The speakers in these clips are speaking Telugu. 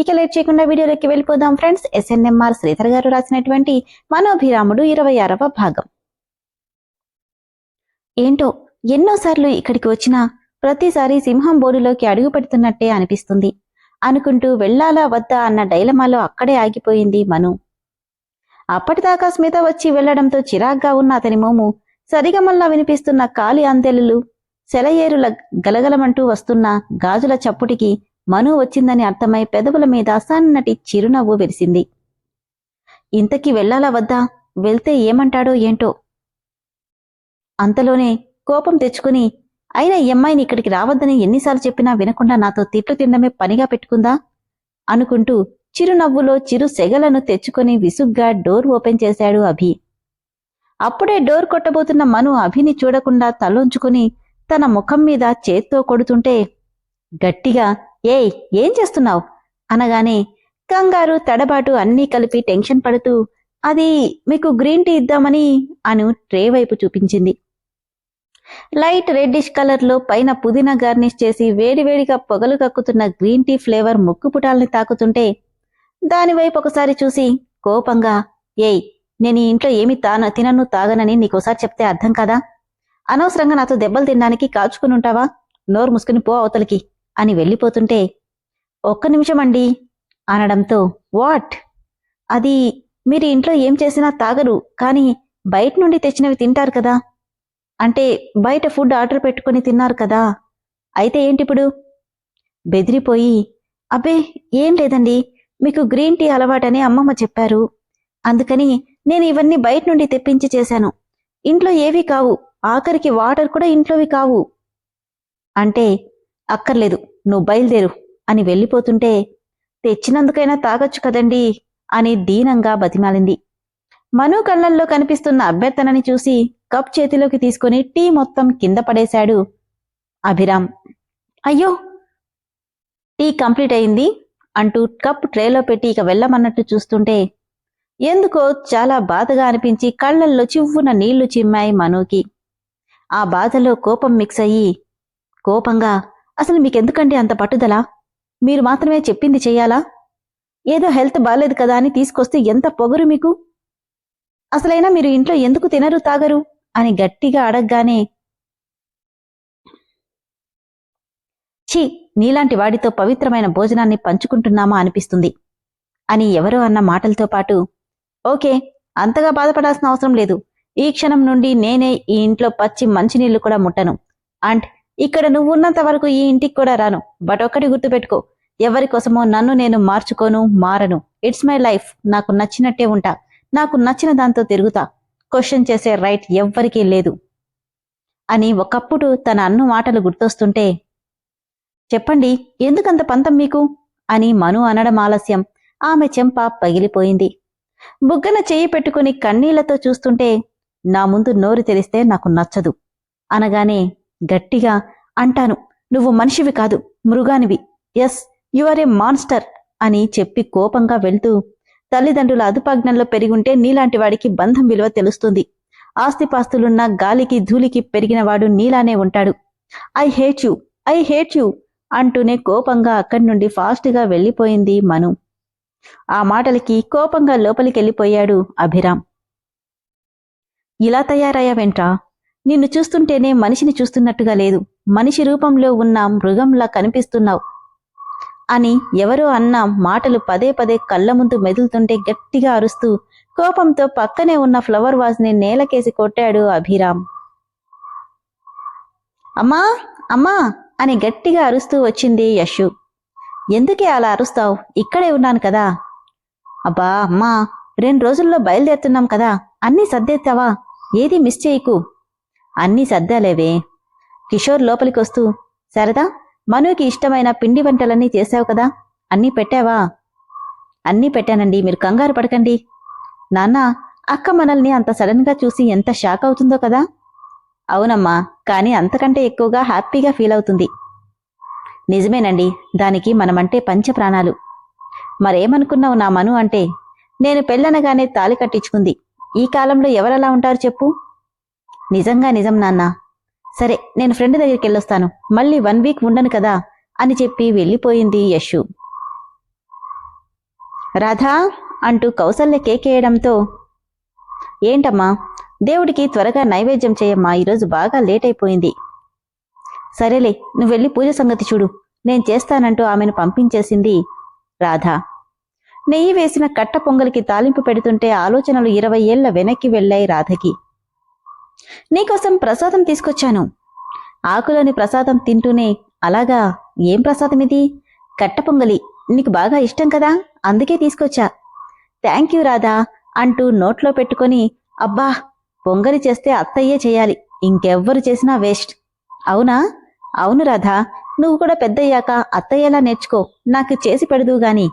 ఇక లేట్ చేయకుండా వీడియోలోకి వెళ్ళిపోదాం ఫ్రెండ్స్. ఎస్ఎన్ఎంఆర్ శ్రీధర్ గారు రాసినటువంటి మనోభిరాముడు ఇరవై ఆరవ భాగం. ఏంటో ఎన్నోసార్లు ఇక్కడికి వచ్చినా ప్రతిసారి సింహం బోడిలోకి అడుగు పెడుతున్నట్టే అనిపిస్తుంది. అనుకుంటూ వెళ్ళాలా వద్దా అన్న డైలమాలో అక్కడే ఆగిపోయింది మను. అప్పటిదాకా స్మిత వచ్చి వెళ్ళడంతో చిరాగ్గా ఉన్న అతని మోము సరిగమల్లా వినిపిస్తున్న కాలి అందెలులు సెలయేరుల గలగలమంటూ వస్తున్న గాజుల చప్పుటికి మను వచ్చిందని అర్థమై పెదవుల మీద సన్నటి చిరునవ్వు వెలిసింది. ఇంతకీ వెళ్ళాలా వద్దా? వెళ్తే ఏమంటాడో ఏంటో? అంతలోనే కోపం తెచ్చుకుని అయినా ఈ అమ్మాయిని ఇక్కడికి రావద్దని ఎన్నిసార్లు చెప్పినా వినకుండా నాతో తిట్లు తినడమే పనిగా పెట్టుకుందా? అనుకుంటూ చిరునవ్వులో చిరు సెగలను తెచ్చుకొని విసుగ్గా డోర్ ఓపెన్ చేశాడు అభి. అప్పుడే డోర్ కొట్టబోతున్న మను అభిని చూడకుండా తలొంచుకుని తన ముఖం మీద చేత్తో కొడుతుంటే గట్టిగా ఏయ్ ఏం చేస్తున్నావు? అనగానే కంగారు తడబాటు అన్నీ కలిపి టెన్షన్ పడుతూ అది మీకు గ్రీన్ టీ ఇద్దామని అను ట్రే వైపు చూపించింది. లైట్ రెడ్డిష్ కలర్లో పైన పుదీనా గార్నిష్ చేసి వేడివేడిగా పొగలు కక్కుతున్న గ్రీన్ టీ ఫ్లేవర్ ముక్కు పుటాల్ని తాకుతుంటే దానివైపు ఒకసారి చూసి కోపంగా ఏయ్ నేను ఈ ఇంట్లో ఏమి తాన తినను తాగనని నీకోసారి చెప్తే అర్థం కాదా? అనవసరంగా నాతో దెబ్బలు తినడానికి కాచుకుని ఉంటావా? నోరు ముసుకుని పో అవతలికి. అని వెళ్ళిపోతుంటే ఒక్క నిమిషం అండి అనడంతో వాట్? అది మీరు ఇంట్లో ఏం చేసినా తాగరు కానీ బయట నుండి తెచ్చినవి తింటారు కదా? అంటే బయట ఫుడ్ ఆర్డర్ పెట్టుకుని తిన్నారు కదా? అయితే ఏంటిప్పుడు? బెదిరిపోయి అబ్బే ఏం లేదండి మీకు గ్రీన్ టీ అలవాటని అమ్మమ్మ చెప్పారు. అందుకని నేను ఇవన్నీ బయట నుండి తెప్పించి చేశాను. ఇంట్లో ఏవి కావు ఆఖరికి వాటర్ కూడా ఇంట్లోవి కావు. అంటే అక్కర్లేదు నువ్వు బయలుదేరు అని వెళ్ళిపోతుంటే తెచ్చినందుకైనా తాగొచ్చు కదండి అని దీనంగా బతిమాలింది. మను కళ్ళల్లో కనిపిస్తున్న అభ్యర్థనని చూసి కప్ చేతిలోకి తీసుకుని టీ మొత్తం కింద పడేశాడు అభిరామ్. అయ్యో! టీ కంప్లీట్ అయింది అంటూ కప్ ట్రేలో పెట్టి ఇక వెళ్ళమన్నట్టు చూస్తుంటే ఎందుకో చాలా బాధగా అనిపించి కళ్ళల్లో చివ్వున నీళ్ళు చిమ్మాయి మనుకి. ఆ బాధలో కోపం మిక్స్ అయ్యి కోపంగా అసలు మీకెందుకండి అంత పట్టుదల? మీరు మాత్రమే చెప్పింది చెయ్యాలా ఏదో హెల్త్ బాలేదు కదా అని తీసుకొస్తే ఎంత పొగరు మీకు? అసలైనా మీరు ఇంట్లో ఎందుకు తినరు తాగరు? అని గట్టిగా అడగగానే ఛీ నీలాంటి వాడితో పవిత్రమైన భోజనాన్ని పంచుకుంటున్నామా అనిపిస్తుంది. అని ఎవరో అన్న మాటలతో పాటు ఓకే అంతగా బాధపడాల్సిన అవసరం లేదు. ఈ క్షణం నుండి నేనే ఈ ఇంట్లో పచ్చి మంచినీళ్ళు కూడా ముట్టను. అండ్ ఇక్కడ నువ్వు ఉన్నంత వరకు ఈ ఇంటికి కూడా రాను. బట్ ఒక్కటి గుర్తుపెట్టుకో ఎవరి కోసమో నన్ను నేను మార్చుకోను మారను. ఇట్స్ మై లైఫ్ నాకు నచ్చినట్టే ఉంటా. నాకు నచ్చిన దాంతో తిరుగుతా. క్వశ్చన్ చేసే రైట్ ఎవ్వరికీ లేదు. అని ఒకప్పుడు తన అన్ను మాటలు గుర్తొస్తుంటే చెప్పండి ఎందుకంత పంతం మీకు? అని మను అనడం ఆలస్యం. ఆమె చెంప పగిలిపోయింది. బుగ్గన చేయి పెట్టుకుని కన్నీళ్ళతో చూస్తుంటే నా ముందు నోరు తెరిస్తే నాకు నచ్చదు. అనగానే గట్టిగా అంటాను. నువ్వు మనిషివి కాదు మృగానివి. Yes you are a monster అని చెప్పి కోపంగా వెళ్తూ తల్లిదండ్రుల అదుపాజ్ఞంలో పెరిగుంటే నీలాంటి వాడికి బంధం విలువ తెలుస్తుంది. ఆస్తిపాస్తులున్న గాలికి ధూళికి పెరిగినవాడు నీలానే ఉంటాడు. I hate you I hate you అంటూనే కోపంగా అక్కడి నుండి ఫాస్ట్గా వెళ్ళిపోయింది మను. ఆ మాటలకి కోపంగా లోపలికెళ్ళిపోయాడు అభిరామ్. ఇలా తయారయ్యావెంట్రా? నిన్ను చూస్తుంటేనే మనిషిని చూస్తున్నట్టుగా లేదు. మనిషి రూపంలో ఉన్న మృగంలా కనిపిస్తున్నావు అని ఎవరో అన్న మాటలు పదే పదే కళ్ళ ముందు మెదులుతుంటే గట్టిగా అరుస్తూ కోపంతో పక్కనే ఉన్న ఫ్లవర్ వాజ్ని నేలకేసి కొట్టాడు అభిరామ్. అమ్మా అమ్మా అని గట్టిగా అరుస్తూ వచ్చింది యశు. ఎందుకే అలా అరుస్తావు? ఇక్కడే ఉన్నాను కదా. అబ్బా అమ్మా రెండు రోజుల్లో బయలుదేరుతున్నాం కదా. అన్నీ సర్దేస్తావా ఏది మిస్ చేయకు. అన్నీ సర్దాలేవే. కిషోర్ లోపలికి వస్తూ సరదా మనుకి ఇష్టమైన పిండి వంటలన్నీ చేశావు కదా? అన్నీ పెట్టావా? అన్నీ పెట్టానండి మీరు కంగారు పడకండి. నాన్న అక్క మనల్ని అంత సడన్గా చూసి ఎంత షాక్ అవుతుందో కదా? అవునమ్మా కానీ అంతకంటే ఎక్కువగా హ్యాపీగా ఫీల్ అవుతుంది. నిజమేనండి దానికి మనమంటే పంచ ప్రాణాలు మరేమనుకున్నావు నా మను అంటే నేను పెళ్ళనగానే తాలి కట్టించుకుంది. ఈ కాలంలో ఎవరలా ఉంటారు చెప్పు? నిజంగా నిజం నాన్న. సరే నేను ఫ్రెండ్ దగ్గరికి వెళ్ళొస్తాను మళ్ళీ వన్ వీక్ ఉండను కదా అని చెప్పి వెళ్ళిపోయింది యశు. రాధా అంటూ కౌసల్య కేకేయడంతో ఏంటమ్మా దేవుడికి త్వరగా నైవేద్యం చేయమ్మా ఈరోజు బాగా లేట్ అయిపోయింది. సరేలే నువ్వు వెళ్ళి పూజ సంగతి చూడు. నేను చేస్తానంటూ ఆమెను పంపించేసింది రాధ. నెయ్యి వేసిన కట్ట పొంగలికి తాలింపు పెడుతుంటే ఆలోచనలు ఇరవై ఏళ్ళ వెనక్కి వెళ్ళాయి రాధకి. నీకోసం ప్రసాదం తీసుకొచ్చాను. ఆకులోని ప్రసాదం తింటూనే అలాగా? ఏం ప్రసాదం ఇది? కట్ట పొంగలి. నీకు బాగా ఇష్టం కదా? అందుకే తీసుకొచ్చా. థ్యాంక్ యూ రాధా అంటూ నోట్లో పెట్టుకొని అబ్బా పొంగలి చేస్తే అత్తయ్యే చేయాలి. ఇంకెవ్వరు చేసినా వేస్ట్. అవునా? అవును రాధా. నువ్వు కూడా పెద్దయ్యాక అత్తయ్యలా నేర్చుకో. నాకు చేసి పెడదు గాని.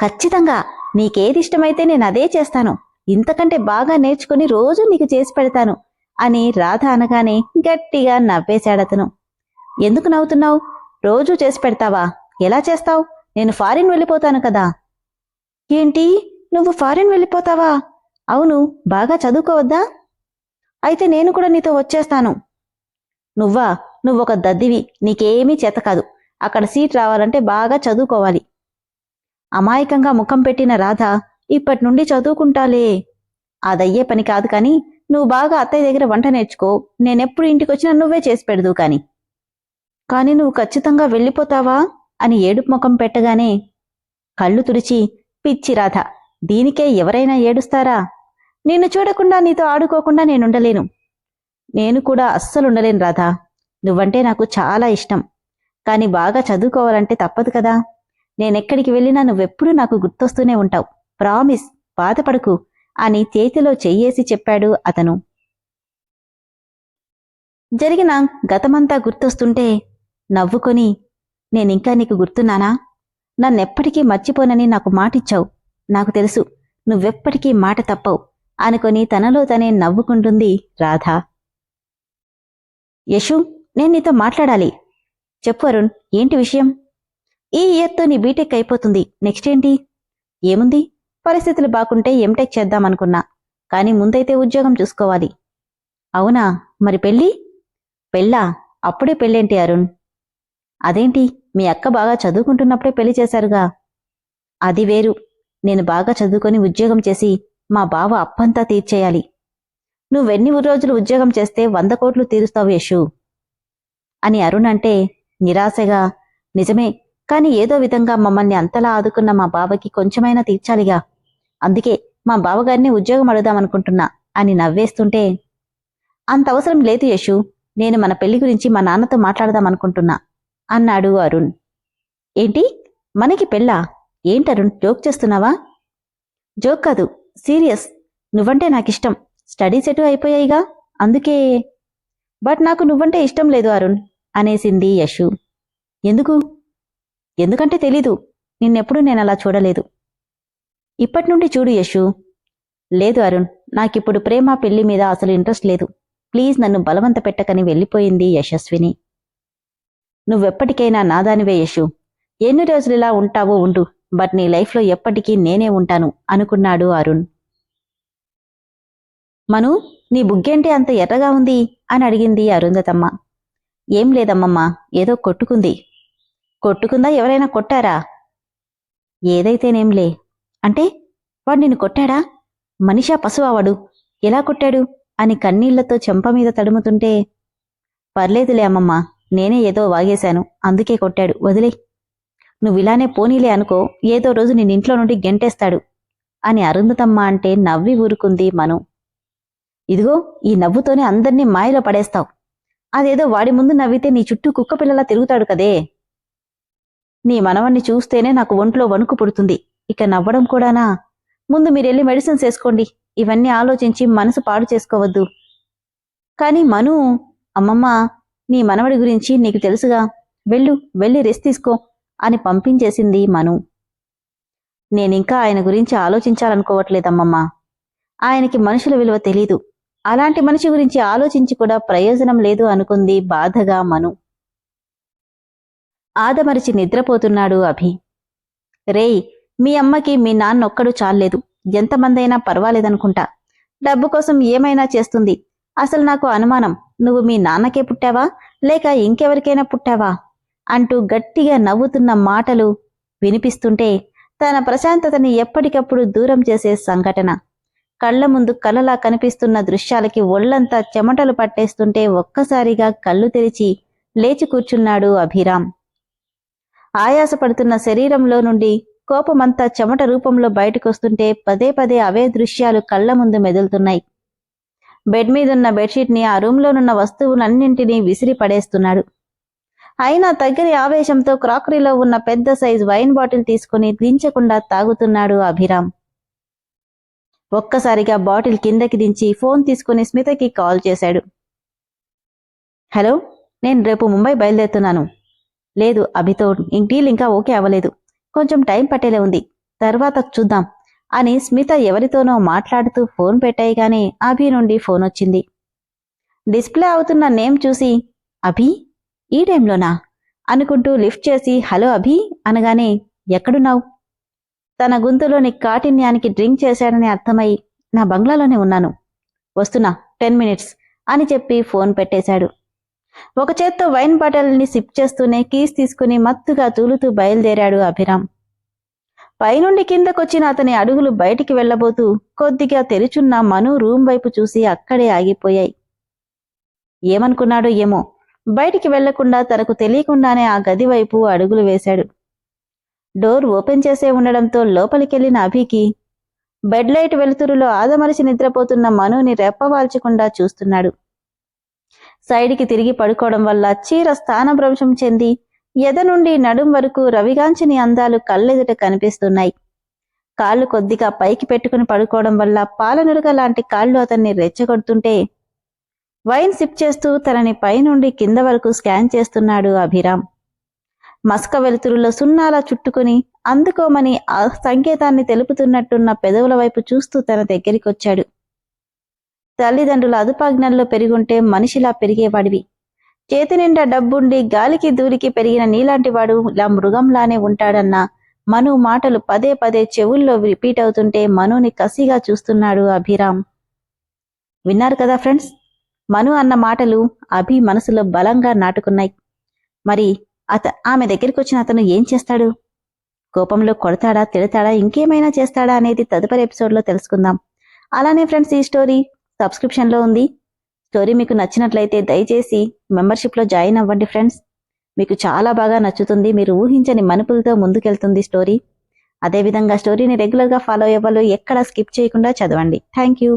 ఖచ్చితంగా. నీకేది ఇష్టమైతే నేను అదే చేస్తాను. ఇంతకంటే బాగా నేర్చుకుని రోజు నీకు చేసి పెడతాను. అని రాధ అనగానే గట్టిగా నవ్వేశాడతను ఎందుకు నవ్వుతున్నావు? రోజూ చేసి పెడతావా? ఎలా చేస్తావు? నేను ఫారిన్ వెళ్ళిపోతాను కదా. ఏంటి? నువ్వు ఫారిన్ వెళ్ళిపోతావా? అవును బాగా చదువుకోవద్దా? అయితే నేను కూడా నీతో వచ్చేస్తాను. నువ్వా? నువ్వొక దద్దివి. నీకేమీ చేత కాదు. అక్కడ సీట్ రావాలంటే బాగా చదువుకోవాలి. అమాయకంగా ముఖం పెట్టిన రాధ ఇప్పటి నుండి చదువుకుంటాలే. అదయ్యే పని కాదు కాని నువ్వు బాగా అత్తయ్య దగ్గర వంట నేర్చుకో. నేనెప్పుడు ఇంటికొచ్చినా నువ్వే చేసి పెడదు కాని. కాని నువ్వు ఖచ్చితంగా వెళ్ళిపోతావా? అని ఏడుపు ముఖం పెట్టగానే కళ్ళు తుడిచి పిచ్చి రాధ దీనికే ఎవరైనా ఏడుస్తారా? నిన్ను చూడకుండా నీతో ఆడుకోకుండా నేనుండలేను. నేను కూడా అస్సలుండలేను రాధా. నువ్వంటే నాకు చాలా ఇష్టం. కాని బాగా చదువుకోవాలంటే తప్పదు కదా. నేనెక్కడికి వెళ్ళినా నువ్వెప్పుడూ నాకు గుర్తొస్తూనే ఉంటావు. ప్రామిస్ బాధపడకు. అని చేతిలో చెయ్యేసి చెప్పాడు అతను. జరిగిన గతమంతా గుర్తొస్తుంటే నవ్వుకొని నేనింకా నీకు గుర్తున్నానా? నన్నెప్పటికీ మర్చిపోనని నాకు మాటిచ్చావు. నాకు తెలుసు నువ్వెప్పటికీ మాట తప్పవు అనుకొని తనలో తనే నవ్వుకుంటుంది రాధ. యశు నేను నీతో మాట్లాడాలి. చెప్పు అరుణ్ ఏంటి విషయం? ఈ ఇయర్తో నీ బీటెక్ అయిపోతుంది. నెక్స్ట్ ఏంటి ఏముంది? పరిస్థితులు బాగుంటే ఎంటెక్ చేద్దామనుకున్నా కానీ ముందైతే ఉద్యోగం చూసుకోవాలి. అవునా? మరి పెళ్ళి? పెళ్ళా? అప్పుడే పెళ్ళేంటి అరుణ్? అదేంటి? మీ అక్క బాగా చదువుకుంటున్నప్పుడే పెళ్ళి చేశారుగా? అది వేరు. నేను బాగా చదువుకొని ఉద్యోగం చేసి మా బావ అప్పంతా తీర్చేయాలి. నువ్వెన్ని రోజులు ఉద్యోగం చేస్తే వంద కోట్లు తీరుస్తావు యశు? అని అరుణ్ అంటే నిరాశగా నిజమే కాని ఏదో విధంగా మమ్మల్ని అంతలా ఆదుకున్న మా బావకి కొంచెమైనా తీర్చాలిగా. అందుకే మా బావగారిని ఉద్యోగం అడుగుదామనుకుంటున్నా అని నవ్వేస్తుంటే అంత అవసరం లేదు యశు నేను మన పెళ్ళి గురించి మా నాన్నతో మాట్లాడదామనుకుంటున్నా అన్నాడు అరుణ్. ఏంటి? మనకి పెళ్ళా? ఏంటరుణ్ జోక్ చేస్తున్నావా? జోక్ కాదు సీరియస్. నువ్వంటే నాకిష్టం. స్టడీస్ ఎటు అయిపోయాయిగా అందుకే. బట్ నాకు నువ్వంటే ఇష్టం లేదు అరుణ్ అనేసింది యశు. ఎందుకు? ఎందుకంటే తెలీదు. నిన్నెప్పుడు నేను అలా చూడలేదు. ఇప్పటి నుండి చూడు యశు. లేదు అరుణ్ నాకిప్పుడు ప్రేమ పెళ్ళి మీద అసలు ఇంట్రెస్ట్ లేదు. ప్లీజ్ నన్ను బలవంత పెట్టకని వెళ్ళిపోయింది యశస్విని. నువ్వెప్పటికైనా నాదానివే యశు. ఎన్ని రోజులు ఇలా ఉంటావో ఉండు బట్ నీ లైఫ్లో ఎప్పటికీ నేనే ఉంటాను అనుకున్నాడు అరుణ్. మను నీ బుగ్గేంటి అంత ఎర్రగా ఉంది? అని అడిగింది అరుంధతమ్మ. ఏం లేదమ్మమ్మా ఏదో కొట్టుకుంది. కొట్టుకుందా ఎవరైనా కొట్టారా? ఏదైతేనేంలే అంటే వాడు నిన్ను కొట్టాడా? మనిషా పశువావాడు ఎలా కొట్టాడు? అని కన్నీళ్ళతో చెంప మీద తడుముతుంటే పర్లేదులే అమ్మమ్మ నేనే ఏదో వాగేశాను అందుకే కొట్టాడు వదిలే. నువ్విలానే పోనీలే అనుకో ఏదో రోజు నిన్నింట్లో నుండి గెంటేస్తాడు అని అరుంధతమ్మ అంటే నవ్వి ఊరుకుంది మను. ఇదిగో ఈ నవ్వుతోనే అందర్నీ మాయలో పడేస్తావు. అదేదో వాడి ముందు నవ్వితే నీ చుట్టూ కుక్క పిల్లలా తిరుగుతాడు కదే. నీ మనవణ్ణి చూస్తేనే నాకు ఒంట్లో వణుకు పుడుతుంది. ఇక నవ్వడం కూడానా? ముందు మీరెళ్ళి మెడిసిన్స్ వేసుకోండి. ఇవన్నీ ఆలోచించి మనసు పాడు చేసుకోవద్దు. కాని మను అమ్మమ్మ నీ మనవడి గురించి నీకు తెలుసుగా. వెళ్ళు వెళ్ళి రెస్ట్ తీసుకో అని పంపించేసింది మను. నేనింకా ఆయన గురించి ఆలోచించాలనుకోవట్లేదమ్మమ్మ. ఆయనకి మనుషుల విలువ తెలీదు. అలాంటి మనిషి గురించి ఆలోచించి కూడా ప్రయోజనం లేదు అనుకుంది బాధగా మను. ఆదమరిచి నిద్రపోతున్నాడు అభి. రేయ్ మీ అమ్మకి మీ నాన్నొక్కడు చాలేదు ఎంతమందైనా పర్వాలేదనుకుంటా. డబ్బు కోసం ఏమైనా చేస్తుంది. అసలు నాకు అనుమానం. నువ్వు మీ నాన్నకే పుట్టావా? లేక ఇంకెవరికైనా పుట్టావా? అంటూ గట్టిగా నవ్వుతున్న మాటలు వినిపిస్తుంటే తన ప్రశాంతతని ఎప్పటికప్పుడు దూరం చేసే సంఘటన. కళ్ళ ముందు కలలా కనిపిస్తున్న దృశ్యాలకి ఒళ్ళంతా చెమటలు పట్టేస్తుంటే ఒక్కసారిగా కళ్ళు తెరిచి లేచి కూర్చున్నాడు అభిరామ్. ఆయాసపడుతున్న శరీరంలో నుండి కోపమంతా చెమట రూపంలో బయటకొస్తుంటే పదే పదే అవే దృశ్యాలు కళ్ళ ముందు మెదులుతున్నాయి. బెడ్ మీదున్న బెడ్షీట్ని ఆ రూమ్లోనున్న వస్తువులన్నింటినీ విసిరి పడేస్తున్నాడు. అయినా తగ్గని ఆవేశంతో క్రాకరీలో ఉన్న పెద్ద సైజ్ వైన్ బాటిల్ తీసుకుని దించకుండా తాగుతున్నాడు అభిరామ్. ఒక్కసారిగా బాటిల్ కిందకి దించి ఫోన్ తీసుకుని స్మితకి కాల్ చేశాడు. హలో నేను రేపు ముంబై బయలుదేరుతున్నాను. లేదు అభితో డీల్ ఇంకా ఓకే అవ్వలేదు. కొంచెం టైం పట్టేలే ఉంది. తర్వాత చూద్దాం అని స్మిత ఎవరితోనో మాట్లాడుతూ ఫోన్ పెట్టాయిగానే అభి నుండి ఫోన్ వచ్చింది. డిస్ప్లే అవుతున్న నేమ్ చూసి అభి? ఈ టైంలోనా? అనుకుంటూ లిఫ్ట్ చేసి హలో అభి? అనగానే ఎక్కడున్నావు? తన గొంతులోని కాఠిన్యానికి డ్రింక్ చేశాడని అర్థమై నా బంగ్లాలోనే ఉన్నాను. వస్తున్నా టెన్ మినిట్స్ అని చెప్పి ఫోన్ పెట్టేశాడు. ఒక చేత్తో వైన్ బాటిల్ని సిప్ చేస్తూనే కీస్ తీసుకుని మత్తుగా తూలుతూ బయలుదేరాడు అభిరామ్. పైనుండి కిందకొచ్చిన అతని అడుగులు బయటికి వెళ్ళబోతూ కొద్దిగా తెరుచున్న మను రూమ్ వైపు చూసి అక్కడే ఆగిపోయాయి. ఏమనుకున్నాడో ఏమో బయటికి వెళ్ళకుండా తనకు తెలియకుండానే ఆ గది వైపు అడుగులు వేశాడు. డోర్ ఓపెన్ చేసే ఉండడంతో లోపలికెళ్ళిన అభికి బెడ్ లైట్ వెలుతురులో ఆదమరిచి నిద్రపోతున్న మనుని రెప్పవాల్చకుండా చూస్తున్నాడు. సైడ్కి తిరిగి పడుకోవడం వల్ల చీర స్థానభ్రంశం చెంది ఎద నుండి నడుం వరకు రవిగాంచని అందాలు కళ్ళెదుట కనిపిస్తున్నాయి. కాళ్ళు కొద్దిగా పైకి పెట్టుకుని పడుకోవడం వల్ల పాలనురుగ లాంటి కాళ్ళు అతన్ని రెచ్చగొడుతుంటే వైన్ సిప్ చేస్తూ తనని పైనుండి కింద వరకు స్కాన్ చేస్తున్నాడు అభిరామ్. మస్క వెలుతురులో సున్నాలా చుట్టుకుని అందుకోమని ఆ సంకేతాన్ని తెలుపుతున్నట్టున్న పెదవుల వైపు చూస్తూ తన దగ్గరికొచ్చాడు. తల్లిదండ్రుల అదుపాజ్ఞల్లో పెరుగుంటే మనిషిలా పెరిగేవాడివి. చేతి నిండా డబ్బుండి గాలికి దూరికి పెరిగిన నీలాంటివాడు ఇలా మృగంలానే ఉంటాడన్న మను మాటలు పదే పదే చెవుల్లో రిపీట్ అవుతుంటే మనుని కసిగా చూస్తున్నాడు అభిరామ్. విన్నారు కదా ఫ్రెండ్స్? మను అన్న మాటలు అభి మనసులో బలంగా నాటుకున్నాయి. మరి అత ఆమె దగ్గరికి వచ్చిన అతను ఏం చేస్తాడు? కోపంలో కొడతాడా తిడతాడా ఇంకేమైనా చేస్తాడా అనేది తదుపరి ఎపిసోడ్లో తెలుసుకుందాం. అలానే ఫ్రెండ్స్ ఈ స్టోరీ సబ్స్క్రిప్షన్లో ఉంది. స్టోరీ మీకు నచ్చినట్లయితే దయచేసి మెంబర్షిప్లో జాయిన్ అవ్వండి ఫ్రెండ్స్. మీకు చాలా బాగా నచ్చుతుంది. మీరు ఊహించని మనుపులతో ముందుకెళ్తుంది స్టోరీ. అదేవిధంగా స్టోరీని రెగ్యులర్గా ఫాలో అవ్వాలో ఎక్కడ స్కిప్ చేయకుండా చదవండి. Thank you.